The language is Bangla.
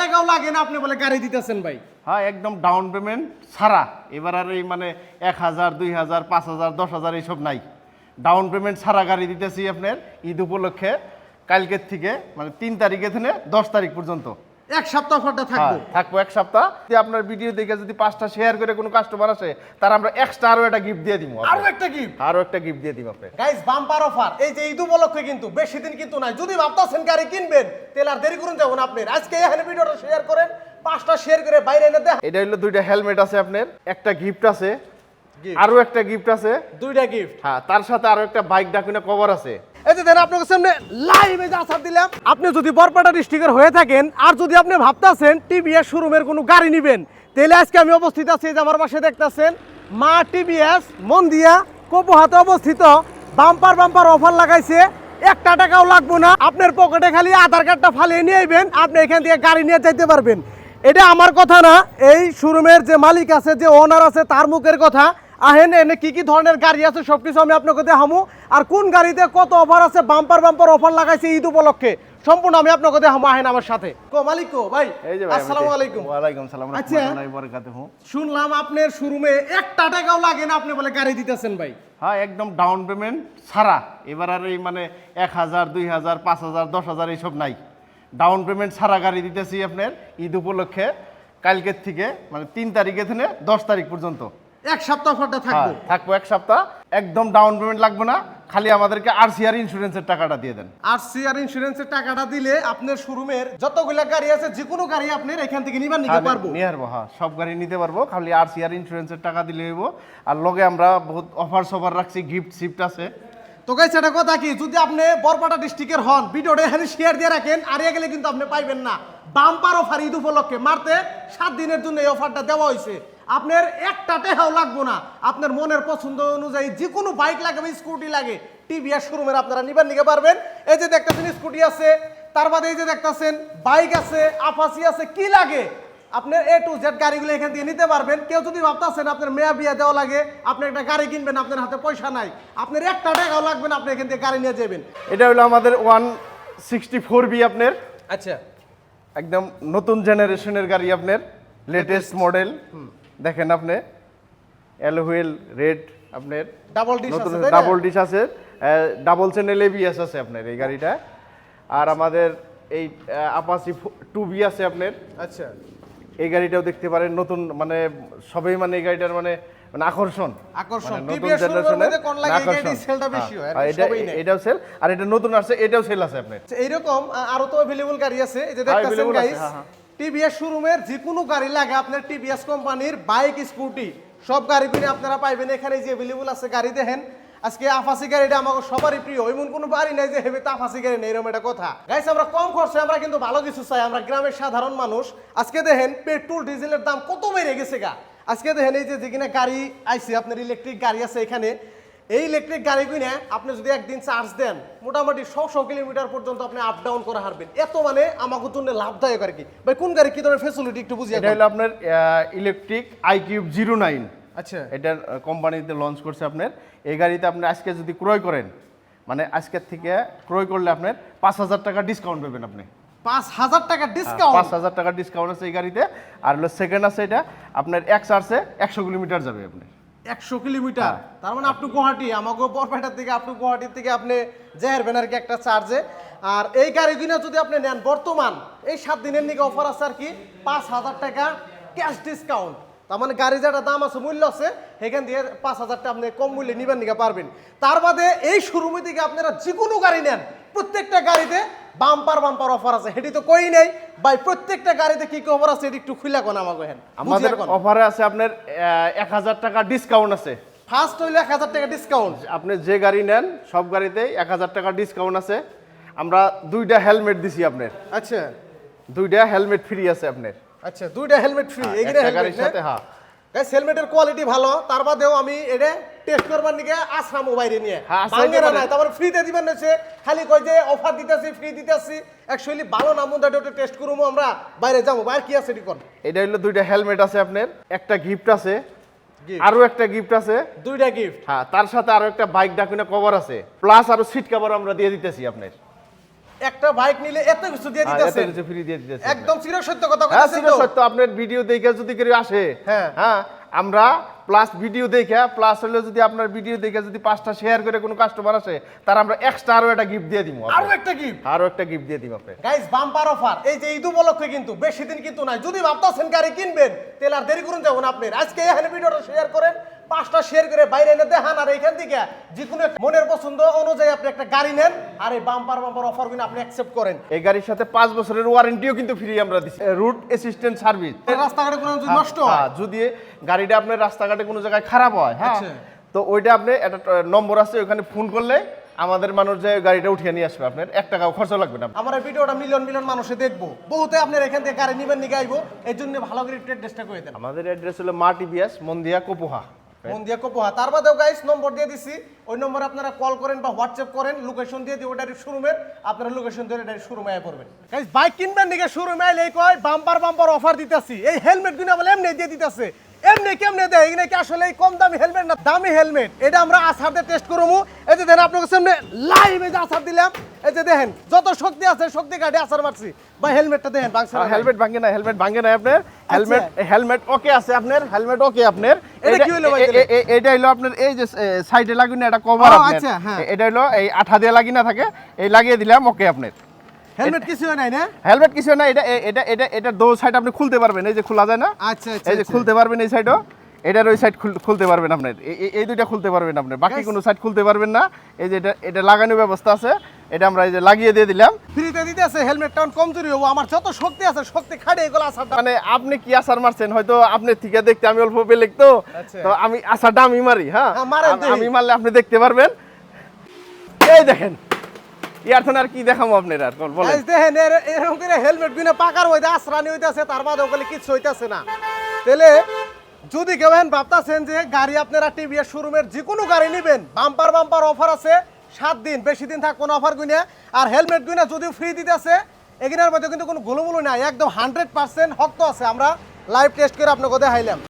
টাকাও লাগে না, আপনি বলে গাড়ি দিতেছেন ভাই। হ্যাঁ একদম ডাউন পেমেন্ট ছাড়া। এবার আর এই মানে এক হাজার, দুই হাজার, পাঁচ হাজার, দশ হাজার এইসব নাই। ডাউন পেমেন্ট ছাড়া গাড়ি দিতেছি আপনার ঈদ উপলক্ষে। কালকের থেকে মানে তিন তারিখে থেকে দশ তারিখ পর্যন্ত। এক সপ্তাহ অফারটা থাকবে। হ্যাঁ, থাকব এক সপ্তাহ। যদি আপনার ভিডিও দেখে যদি পাঁচটা শেয়ার করে কোনো কাস্টমার আসে তার আমরা এক্সট্রা আরও একটা গিফট দিয়ে দিব আরও একটা গিফট একটা গিফট দিয়ে দিব আপনি গাইস বাম্পার অফার এই যে ঈদ উপলক্ষে কিন্তু বেশি দিন কিন্তু নাই। যদি ভাবতেছেন গাড়ি কিনবেন তাহলে আর দেরি করুন যাব না আপনার। আজকে এখানে ভিডিওটা শেয়ার করেন পাঁচটা শেয়ার করে বাইরে এনে দেখ এটা হলো দুইটা হেলমেট আছে আপনার একটা গিফট আছে। আরও একটা গিফট আছে। দুইটা গিফট হ্যাঁ তার সাথে আরও একটা বাইক ডাকুনা কভার আছে। এই যে দেন, আপনার সামনে লাইভে যে আসার দিলাম। আপনি যদি বরপাটা ডিস্ট্রিক্টের হয়ে থাকেন, আর যদি আপনি ভাবতেছেন টিভিএস শোরুমের কোনো গাড়ি নেবেন, তাহলে আজকে আমি অবস্থিত আছি যে আমার পাশে দেখতেছেন মা টিভিএস মন্দিয়া কপুহাতে অবস্থিত। বাম্পার বাম্পার অফার লাগাইছে। একটা টাকাও লাগবে না। আপনার পকেটে খালি আধার কার্ডটা ফালিয়ে নিয়ে আইবেন, আপনি এখান থেকে গাড়ি নিয়ে যাইতে পারবেন। এটা আমার কথা না, এই শোরুমের যে মালিক আছে, যে ওনার আছে, তার মুখের কথা। আহেন এনে কি কি ধরনের গাড়ি আছে সবকিছু আমি আপনাকে দেখামু। আর কোন গাড়িতে কত অফার আছে বাম্পার বাম্পার অফার লাগাইছে ঈদ উপলক্ষে সম্পূর্ণ আমি আপনাকে দেখামু আহেন আমার সাথে। কো মালিক কো ভাই আসসালামু আলাইকুম। ওয়ালাইকুম সালাম আচ্ছা। রাহমাতুল্লাহি ওয়া বারাকাতুহু। শুনলাম আপনার শোরুমে একটা টাকাও লাগে না আপনি বলে গাড়ি দিতেছেন ভাই। হ্যাঁ একদম ডাউন পেমেন্ট ছাড়া। এবার আর এই মানে এক হাজার দুই হাজার পাঁচ হাজার দশ হাজার এইসব নাই। ডাউন পেমেন্ট ছাড়া গাড়ি দিতেছি আপনার ঈদ উপলক্ষে। কালকের থেকে মানে তিন তারিখে থেকে দশ তারিখ পর্যন্ত। এক সপ্তাহ অফারটা হ্যাঁ থাকবে থাকব এক সপ্তাহ। একদম ডাউন পেমেন্ট লাগবে না খালি আমাদেরকে আরসিআর ইন্স্যুরেন্সের টাকাটা দিয়ে দেন। আর সিআর ইন্স্যুরেন্সের টাকাটা দিলে আপনার শোরুমের যতগুলা গাড়ি আছে যে কোনো গাড়ি আপনার এখান থেকে নিবার নিতে পারব। নিয়ে আসব হ্যাঁ সব গাড়ি নিতে পারব খালি আরসিআর ইন্স্যুরেন্সের টাকা দিলে হইব। আর লগে আমরা বহুত অফার সফার রাখছি গিফট সিফট আছে। তো গাইছে এটা কথা কি? যদি আপনি বরপাটা ডিস্ট্রিক্টের হন, ভিডিওটা এখানে শেয়ার দিয়ে রাখেন আরিয়া গেলে কিন্তু আপনি পাইবেন না। বাম্পার অফার ঈদ উপলক্ষে মারতে সাত দিনের জন্য এই অফারটা দেওয়া হয়েছে আপনার একটা টেহাও লাগবো না। আপনার মনের পছন্দ অনুযায়ী যে কোনো বাইক লাগে বা স্কুটি লাগে টিভিএস শোরুমের আপনারা নিবার নিতে পারবেন। এই যে দেখতেছেন স্কুটি আছে, তার বাদে এই যে দেখতেছেন বাইক আছে আপাসি আছে, কি লাগে? আপনার এ টু জেড গাড়িগুলো এখান থেকে নিতে পারবেন। কেউ যদি ভাবতেছেন আপনার মেয়া বিয়া দেওয়া লাগে আপনি একটা গাড়ি কিনবেন আপনার হাতে পয়সা নাই আপনার একটা টাকাও লাগবে না আপনি এখান থেকে গাড়ি নিয়ে যাবেন। এটা হলো আমাদের ওয়ান সিক্সটি ফোর বি আপনার। আচ্ছা। একদম নতুন জেনারেশনের গাড়ি আপনার লেটেস্ট মডেল দেখেন আপনি অ্যালোহুয়েল রেড আপনার। ডাবল ডিশ আছে ডাবল ডিশ আছে। ডাবল চ্যানেল এবিএস আছে আপনার এই গাড়িটা। আর আমাদের এই আপাসি টু বি আছে আপনার। আচ্ছা। এই গাড়িটাও দেখতে পারেন নতুন মানে সবাই মানে এই গাড়িটার মানে মানে আকর্ষণ। আকর্ষণ। মানে হয়, এটা এটাও সেল আর এটা নতুন আসছে এটাও সেল আছে আপনার। আচ্ছা, এইরকম আরও তো অ্যাভেলেবল গাড়ি আছে। এই যে হ্যাঁ, দেখতেছেন গাইস। টিভিএস শোরুমের যে কোনো গাড়ি লাগে আপনার টিভিএস কোম্পানির বাইক স্কুটি সব গাড়িগুলি আপনারা পাইবেন। এখানে যে অ্যাভেলেবল আছে গাড়ি দেখেন আজকে আফাসি গাড়িটা আমাকে সবারই প্রিয় এমন কোনো গাড়ি নাই যে হেবে তো আফাসি গাড়ি নেই এরকম একটা কথা। গাইস আমরা কম খরচে আমরা কিন্তু ভালো কিছু চাই আমরা গ্রামের সাধারণ মানুষ। আজকে দেখেন পেট্রোল ডিজেলের দাম কত বেড়ে গেছে গা। আজকে দেখেন এই যে যেখানে গাড়ি আইছে আপনার ইলেকট্রিক গাড়ি আছে এখানে। এই ইলেকট্রিক গাড়ি কিনে আপনি যদি একদিন চার্জ দেন মোটামুটি ছশো কিলোমিটার পর্যন্ত আপনি আপ ডাউন করে হারবেন এত মানে আমাকে জন্য লাভদায়ক আর কি। ভাই কোন গাড়ি কি ধরনের ফেসিলিটি একটু বুঝিয়ে এটা হলো আপনার electric iQube zero nine আচ্ছা। এটার কোম্পানিতে লঞ্চ করছে আপনার। এই গাড়িতে আপনি আজকে যদি ক্রয় করেন মানে আজকের থেকে ক্রয় করলে আপনার পাঁচ হাজার টাকা ডিসকাউন্ট পাবেন আপনি। পাঁচ হাজার টাকা ডিসকাউন্ট পাঁচ ডিসকাউন্ট হাজার টাকা ডিসকাউন্ট আছে এই গাড়িতে। আর হলো সেকেন্ড আছে এটা আপনার এক চার্জে একশো কিলোমিটার যাবে আপনি একশো কিলোমিটার? তার মানে আপনি গুয়াহাটি আমাকে বরপেটার থেকে আপনি গুয়াহাটির থেকে আপনি যাইবেন আর কি একটা চার্জে। আর এই গাড়ি কিনে যদি আপনি নেন বর্তমান এই সাত দিনের নিকে অফার আছে আর কি পাঁচ হাজার টাকা ক্যাশ ডিসকাউন্ট তার মানে গাড়ি যেটা দাম আছে মূল্য আছে সেখান দিয়ে পাঁচ হাজারটা আপনি কম মূল্যে নিবেন নিকে পারবেন। তার বাদে এই শোরুমে থেকে আপনারা যে কোনো গাড়ি নেন প্রত্যেকটা গাড়িতে বাম্পার বাম্পার অফার আছে। সেটি তো কই নেই। ভাই প্রত্যেকটা গাড়িতে কি কি অফার আছে এটি একটু খুলে কোন আমাকে হেন আমাদের অফারে আছে আপনার এক হাজার টাকা ডিসকাউন্ট আছে। ফার্স্ট হইলে এক হাজার টাকা ডিসকাউন্ট আপনি যে গাড়ি নেন সব গাড়িতে এক হাজার টাকা ডিসকাউন্ট আছে। আমরা দুইটা হেলমেট দিছি আপনার। আচ্ছা। দুইটা হেলমেট ফ্রি আছে আপনার। আচ্ছা দুইটা হেলমেট ফ্রি এখানে একটা সাথে হ্যাঁ। গাইস হেলমেটের কোয়ালিটি ভালো তার বাদেও আমি এটা টেস্ট করবার নিকে আসলাম মোবাইলে নিয়ে। হ্যাঁ, বাঙ্গেরা। নাই তারপর ফ্রিতে দিবেন না সে খালি কই যে অফার দিতেছি ফ্রি দিতেছি। অ্যাকচুয়ালি ভালো নাম মধ্যে একটা টেস্ট করব আমরা বাইরে যাব বাইরে কি আছে এটি কর এটা হলো দুইটা হেলমেট আছে আপনার একটা গিফট আছে। আরও একটা গিফট আছে। দুইটা গিফট হ্যাঁ তার সাথে আরও একটা বাইক ডাকুনা কভার আছে। প্লাস আরও সিট কভার আমরা দিয়ে দিতেছি আপনার। একটা বাইক নিলে এত কিছু দিয়ে হ্যাঁ, এত কিছু ফ্রি দিয়ে দিতেছি একদম সত্য কথা হ্যাঁ আপনার ভিডিও দেখে যদি কেউ আসে হ্যাঁ। হ্যাঁ আমরা প্লাস ভিডিও দেখে প্লাস হলে যদি আপনার ভিডিও দেখে যদি পাঁচটা শেয়ার করে কোনো কাস্টমার আসে তার আমরা এক্সট্রা আরও একটা গিফট দিয়ে দিব আরও একটা গিফট আরও একটা গিফট দিয়ে দিব আপনি গাইস বাম্পার অফার এই যে ঈদ উপলক্ষে কিন্তু বেশি দিন কিন্তু নাই। যদি ভাবতেছেন গাড়ি কিনবেন তাহলে আর দেরি করুন যাবেন আপনি। আজকে এখানে ভিডিওটা শেয়ার করেন পাঁচটা শেয়ার করে বাইরে এনে দেখান আর এখান থেকে যে কোনো মনের পছন্দ অনুযায়ী আপনি একটা গাড়ি নেন আর এই বাম্পার বাম্পার অফারগুলো আপনি অ্যাকসেপ্ট করেন। এই গাড়ির সাথে পাঁচ বছরের ওয়ারেন্টিও কিন্তু ফ্রি আমরা দিচ্ছি রুট অ্যাসিস্ট্যান্ট সার্ভিস রাস্তাঘাটে কোনো যদি নষ্ট হয়? যদি গাড়িটা আপনার রাস্তাঘাটে কোনো জায়গায় খারাপ হয় হ্যাঁ আচ্ছা। তো ওইটা আপনি একটা নম্বর আছে ওখানে ফোন করলে আমাদের মানুষ যে গাড়িটা উঠিয়ে নিয়ে আসবে আপনার। এক টাকাও খরচ লাগবে না। আমার ভিডিওটা মিলিয়ন মিলিয়ন মানুষে দেখব। বহুতে আপনার এখান থেকে গাড়ি নিবেন নিয়ে আইবো এই জন্য ভালো করে একটু অ্যাড্রেসটা করে দেন। আমাদের অ্যাড্রেস হলো মা টিভিএস মন্দিয়া কোপোহা। মন দিয়ে কোপোহা। তার বাদেও গাইস নম্বর দিয়ে দিছি। ওই নম্বরে আপনারা কল করেন বা হোয়াটসঅ্যাপ করেন লোকেশন দিয়ে দিই ওটার শোরুমের আপনারা লোকেশন দিয়ে ডাইরেক্ট শোরুমে আয় করবেন। গাইস বাইক কিনবেন নাকি? শোরুমে আইলে কয় বাম্পার বাম্পার অফার দিতেছি। এই হেলমেট কিনা বলে এমনি দিয়ে দিতেছে। এমনি কেমনে দেয়? এখানে কি আসলে এই কম দামি হেলমেট না দামি হেলমেট এটা আমরা আসার দিয়ে টেস্ট করব। এই যে দেখেন আপনার সামনে লাইভে যে আসার দিলাম। এই যে দেখেন যত শক্তি আছে শক্তি কাটে আসার মারছি। বা হেলমেটটা দেখেন বাংসা হেলমেট ভাঙে না হেলমেট ভাঙে না আপনার। হেলমেট হেলমেট ওকে আছে আপনার হেলমেট ওকে আপনার। এটা কি হইল ভাই এটা হলো আপনার এই যে সাইডে লাগিয়ে না এটা কভার আপনার। আচ্ছা, হ্যাঁ। এটা হলো এই আঠা দিয়ে লাগিয়ে না থাকে এই লাগিয়ে দিলাম ওকে আপনার। হেলমেট কিছু নাই না? হেলমেট কিছু না এটা এটা এটা এটা দো সাইড আপনি খুলতে পারবেন এই যে খোলা যায় না? আচ্ছা আচ্ছা এই যে আচ্ছা। খুলতে পারবেন এই সাইডও এটার ওই সাইড খুলতে পারবেন আপনার এই- দুইটা খুলতে পারবেন আপনার বাকি কোনো সাইড খুলতে পারবেন না। এই যে এটা এটা লাগানোর ব্যবস্থা আছে। এটা আমরা এই যে লাগিয়ে দিয়ে দিলাম। ফ্রিতে দিতেছে হেলমেটটা কমজোরি হব। আমার যত শক্তি আছে শক্তি খাটে এগুলো আসার মানে আপনি কি আসার মারছেন? হয়তো আপনি থেকে দেখতে আমি অল্প বেলেগ তো। আচ্ছা। তো আমি আসারটা আমি মারি হ্যাঁ? হ্যাঁ, আমি মারলে আপনি দেখতে পারবেন। এই দেখেন। ইয়ারথন আর কি দেখাবো আপনার আর? বলেন। দেখেন এরকম করে হেলমেট বিনা পাকার হইতে আশ্রানি হইতাছে, তার বাদে ওগুলো কিছু হইতাছে না। তাহলে, যদি কেউ এখন ভাবতাছেন যে গাড়ি আপনারা টিভিএস শোরুমের যে কোনো গাড়ি নেবেন বাম্পার বাম্পার অফার আছে, সাত দিন, বেশি দিন থাক কোনো অফার গুনে। আর হেলমেট গুনে যদিও ফ্রি দিতেছে এগুলোর মধ্যে কিন্তু কোনো গোলমুলো নাই, একদম হান্ড্রেড পার্সেন্ট হক্ত আছে। আমরা লাইভ টেস্ট করে আপনাকে দেখাইলাম।